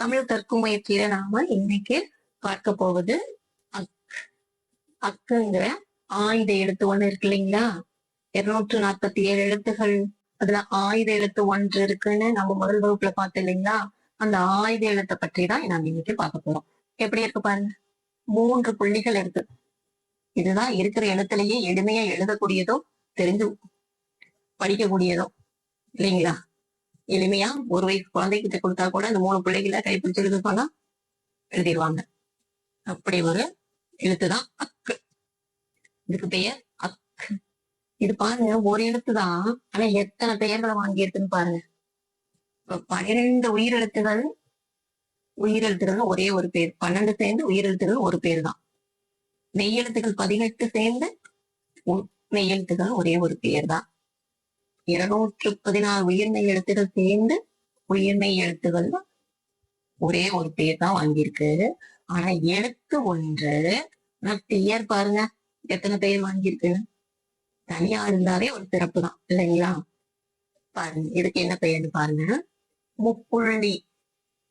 தமிழ் கற்கும் நாம இன்னைக்கு பார்க்க போவது அக் அக்குங்கிற ஆயுத எழுத்து ஒண்ணு இருக்கு இல்லைங்களா? இருநூற்று நாற்பத்தி ஏழு எழுத்துகள். அதுல ஆயுத எழுத்து ஒன்று இருக்குன்னு நம்ம முதல் வகுப்புல பார்த்தோம் இல்லைங்களா? அந்த ஆயுத எழுத்தை பற்றி தான் நாம இன்னைக்கு பார்க்க போறோம். எப்படி இருக்கு பாருங்க. மூன்று புள்ளிகள் இருக்கு. இதுதான் இருக்கிற எழுத்துலயே எளிமையா எழுதக்கூடியதோ தெரிஞ்சு படிக்கக்கூடியதோ இல்லைங்களா? எளிமையா ஒரு வயசு குழந்தைகிட்ட கொடுத்தா கூட இந்த மூணு பிள்ளைகளை கைப்பிடிச்சு எழுத சொன்னா எழுதிடுவாங்க. அப்படி ஒரு எழுத்துதான் அக்கு. இதுக்கு பெயர் அக்கு இது பாருங்க ஒரு எழுத்து தான் ஆனா எத்தனை பெயர்களை வாங்கி இருக்குன்னு பாருங்க பனிரெண்டு உயிரெழுத்துகள் உயிரெழுத்துகள் ஒரே ஒரு பேர். பன்னெண்டு சேர்ந்து உயிரெழுத்துகள் ஒரு பேர் தான் மெய்யெழுத்துகள் பதினெட்டு சேர்ந்து உ- மெய்யெழுத்துகள் ஒரே ஒரு பேர் தான் இருநூற்று பதினாறு உயிர்மெய் எழுத்துகள் சேர்ந்து உயிர்மெய் எழுத்துகள் ஒரே ஒரு பேர் தான் வாங்கியிருக்கு. ஆனா எழுத்து ஒன்று ஆனா பாருங்க. எத்தனை பேர் வாங்கியிருக்குன்னு தனியா இருந்தாலே ஒரு சிறப்பு தான் இல்லைங்களா? பாருங்க இதுக்கு என்ன பெயர்னு பாருங்க. முப்புள்ளி.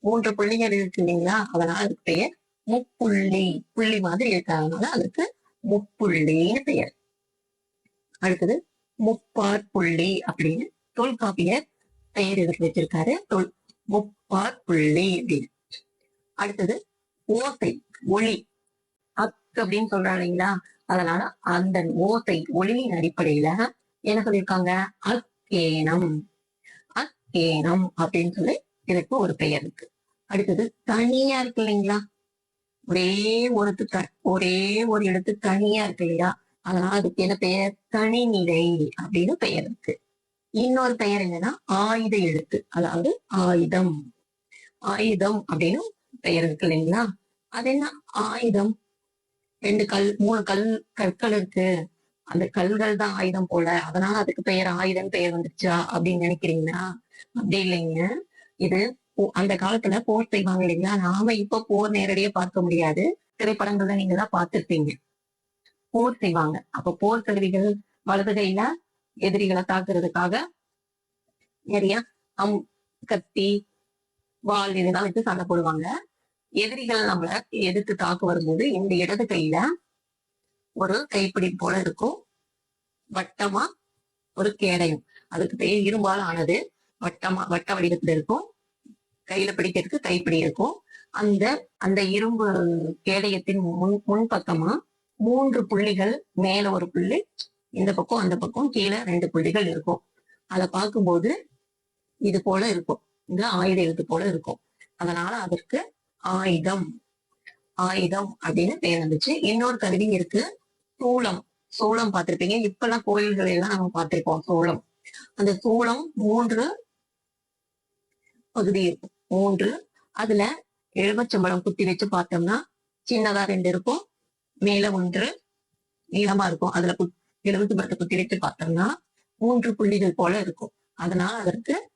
மூன்று புள்ளிகள் இருக்கு இல்லைங்களா? அதனால அதுக்கு பெயர் முப்புள்ளி. புள்ளி மாதிரி இருக்கிறதுனால அதுக்கு முப்புள்ளின்னு பெயர். அடுத்தது முப்பார் புள்ளி அப்படின்னு தொல்காப்பியர் பெயர் எடுத்து வச்சிருக்காரு. தொல் முப்பார் புள்ளி அப்படின்னு. அடுத்தது ஓசை ஒளி. அக் அப்படின்னு சொல்றாங்க இல்லைங்களா? அதனால அந்த ஓசை ஒளியின் அடிப்படையில என்ன சொல்லியிருக்காங்க? அக்கேனம். அக்கேனம் அப்படின்னு சொல்லி இதுக்கு ஒரு பெயர் இருக்கு. அடுத்தது தனியா இருக்கு இல்லைங்களா? ஒரே ஒரு ஒரே ஒரு எழுத்து தனியா இருக்கு இல்லையா? அதனால அதுக்கு என்ன பெயர்? தனிநிலை அப்படின்னு பெயர் இருக்கு. இன்னொரு பெயர் என்னன்னா ஆயுத எழுத்து. அதாவது ஆயுதம். ஆயுதம் அப்படின்னு பெயர் இருக்கு இல்லைங்களா? அது என்ன? ஆயுதம். ரெண்டு கல் மூணு கல் கற்கள் இருக்கு. அந்த கல்கள் தான் ஆயுதம் போல. அதனால அதுக்கு பெயர் ஆயுதம் பெயர் வந்துருச்சா அப்படின்னு நினைக்கிறீங்களா? அப்படி இல்லைங்க. இது போ- அந்த காலத்துல போர் செய்வாங்க இல்லைங்களா? நாம இப்ப போர் நேரடியா பார்க்க முடியாது. திரைப்படங்கள்ல நீங்க தான் பார்த்திருப்பீங்க. போர் செய்வாங்க. அப்ப போர் கருவிகள் வலது கையில எதிரிகளை தாக்குறதுக்காக நிறைய அம் கத்தி வாள் இதெல்லாம் வச்சு சண்டை போடுவாங்க. எதிரிகள் நம்மள எதிர்த்து தாக்க வரும்போது இந்த இடது கையில ஒரு கைப்பிடி போல இருக்கும். வட்டமா ஒரு கேடயம். அதுக்கு பெயர் இரும்பால் ஆனது. வட்டமா வட்ட வடிவத்துல இருக்கும். கையில பிடிக்கிறதுக்கு கைப்பிடி இருக்கும். அந்த அந்த இரும்பு கேடயத்தின் முன் முன்பக்கமா மூன்று புள்ளிகள் மேல ஒரு புள்ளி இந்த பக்கம் அந்த பக்கம் கீழே ரெண்டு புள்ளிகள் இருக்கும். அதை பார்க்கும்போது இது போல இருக்கும். இந்த ஆயுத எழுத்து போல இருக்கும். அதனால அதற்கு ஆயுதம் ஆயுதம் அப்படின்னு பேர் வந்துச்சு. இன்னொரு கருவி இருக்கு சூளம். சூளம் பார்த்திருப்பீங்க. இப்ப எல்லாம் கோயில்கள் எல்லாம் நம்ம பார்த்திருப்போம் சூளம். அந்த சூளம் மூன்று பகுதி இருக்கும். மூன்று. அதுல எலுமிச்சம்பழம் குத்தி வச்சு பார்த்தோம்னா சின்னதா ரெண்டு இருக்கும். மேல ஒன்று நீளமா இருக்கும். அதுல குத்- எலுமிச்சம்பழத்தை குத்தி பார்த்தோம்னா மூன்று புள்ளிகள் போல இருக்கும். அதனால அதற்கு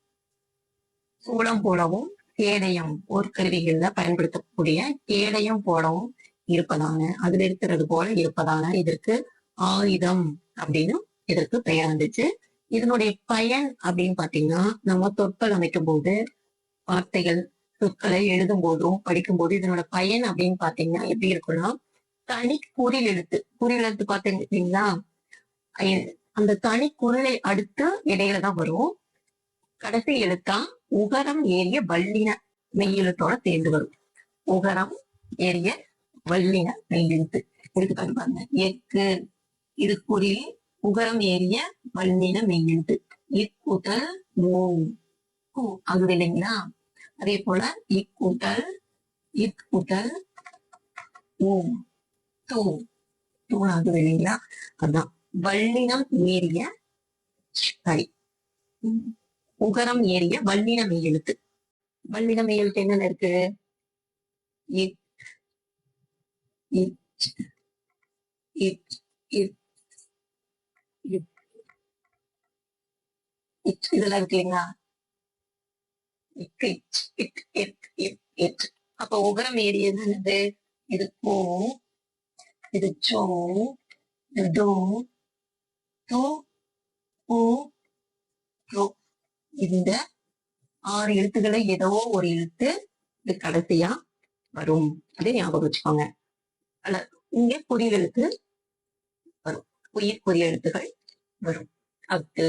சூளம் போலவும் கேடயம் போர்க்கருவிகள்ல பயன்படுத்தக்கூடிய கேடயம் போலவும் இருப்பதான அதுல இருக்கிறது போல இருப்பதான இதற்கு ஆயுதம் அப்படின்னு இதற்கு பெயர் வந்துச்சு. இதனுடைய பயன் அப்படின்னு பாத்தீங்கன்னா நம்ம தொற்கள் அமைக்கும் போது வார்த்தைகள் சொற்களை எழுதும் போதும் படிக்கும் போது இதனோட பயன் அப்படின்னு பாத்தீங்கன்னா எப்படி இருக்கும்னா தனி குறில் எழுத்து குறில் எழுத்து பாத்தீங்களா அந்த தனி குரலை அடுத்து இடையில தான் வரும். கடைசி எழுத்தா உகரம் ஏறிய வல்லின மெய்யெழுத்தோட சேர்ந்து வரும். உகரம் ஏறிய வல்லின மெய்யெழுத்து எடுத்துக்காட்டு பாருங்க. எக்கு இது குறில் உகரம் ஏறிய வல்லின மெய்யெழுத்து இக்கூட்டல் மூ கு ஆகுது இல்லைங்களா? அதே போல இக்கூட்டல் இக்கூட்டல் ஊ தூ தூ ஆகுது இல்லைங்களா அதான் வள்ளினம் ஏறிய சரி. உம். உகரம் ஏறிய வள்ளின மெய்யெழுத்து வள்ளின மெய்யெழுத்து என்னென்ன இருக்கு? இதெல்லாம் இருக்கு இல்லைங்களா? இட், அப்ப உகரம் ஏறியது என்னது? இது இது சோ இது டோ தூ பூ இந்த ஆறு எழுத்துக்களை ஏதோ ஒரு எழுத்து இது கடைசியா வரும். அதே ஞாபகம் வச்சுக்கோங்க. அல்ல இங்க எழுத்து வரும். உயிர் குறியெழுத்துகள் வரும். அத்து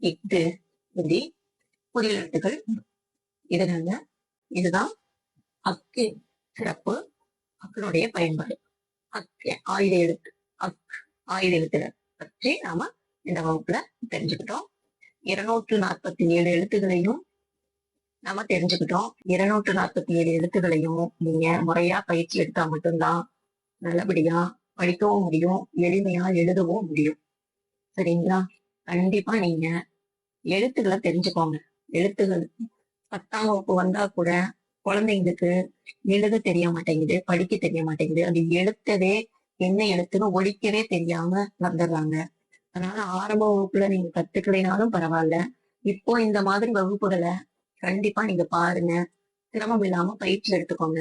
இட்டு இப்படி குறியெழுத்துகள் வரும். இதனால இதுதான் அக்கு சிறப்பு அக்கனுடைய பயன்பாடு. அக் ஆயுத எழுத்து அக் ஆயுத எழுத்துகள் பற்றி நாம இந்த வகுப்புல தெரிஞ்சுக்கிட்டோம். இருநூற்று நாற்பத்தி ஏழு எழுத்துகளையும் நாம தெரிஞ்சுக்கிட்டோம். இருநூற்று நாற்பத்தி ஏழு எழுத்துகளையும் நீங்க முறையா பயிற்சி எடுத்தா மட்டும்தான் நல்லபடியா படிக்கவும் முடியும் எளிமையா எழுதவும் முடியும். சரிங்களா? கண்டிப்பா நீங்க எழுத்துக்களை தெரிஞ்சுக்கோங்க. எழுத்துகள் பத்தாம் வகுப்பு வந்தா கூட குழந்தைங்களுக்கு எழுத தெரிய மாட்டேங்குது படிக்க தெரிய மாட்டேங்குது அது எழுத்தவே என்ன எழுத்துன்னு ஒழிக்கவே தெரியாம வந்துடுறாங்க. அதனால ஆரம்ப வகுப்புல நீங்க கத்துக்கலைனாலும் பரவாயில்ல. இப்போ இந்த மாதிரி வகுப்புகளை கண்டிப்பா நீங்க பாருங்க. சிரமம் இல்லாம பயிற்சி எடுத்துக்கோங்க.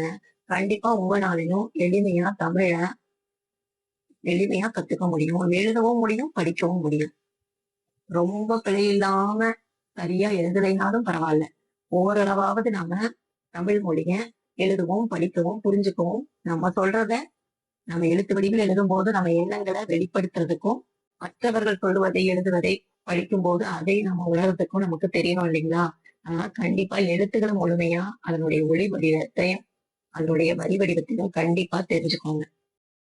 கண்டிப்பா உங்களாலையும் எளிமையா தமிழ எளிமையா கத்துக்க முடியும். எழுதவும் முடியும் படிக்கவும் முடியும். ரொம்ப பிழை இல்லாம சரியா எழுதலைனாலும் பரவாயில்ல. ஓரளவாவது நாம தமிழ் மொழிய எழுதுவோம் படிக்கவும் புரிஞ்சுக்கவும். நம்ம சொல்றத நம்ம எழுத்து வடிவில் எழுதும் போது நம்ம எண்ணங்களை வெளிப்படுத்துறதுக்கும் மற்றவர்கள் சொல்லுவதை எழுதுவதை படிக்கும் போது அதை நம்ம உணர்றதுக்கும் நமக்கு தெரியணும் இல்லைங்களா? ஆனா கண்டிப்பா எழுத்துக்களை முழுமையா அதனுடைய ஒளி வடிவத்தையும் அதனுடைய வரி வடிவத்தையும் கண்டிப்பா தெரிஞ்சுக்கோங்க.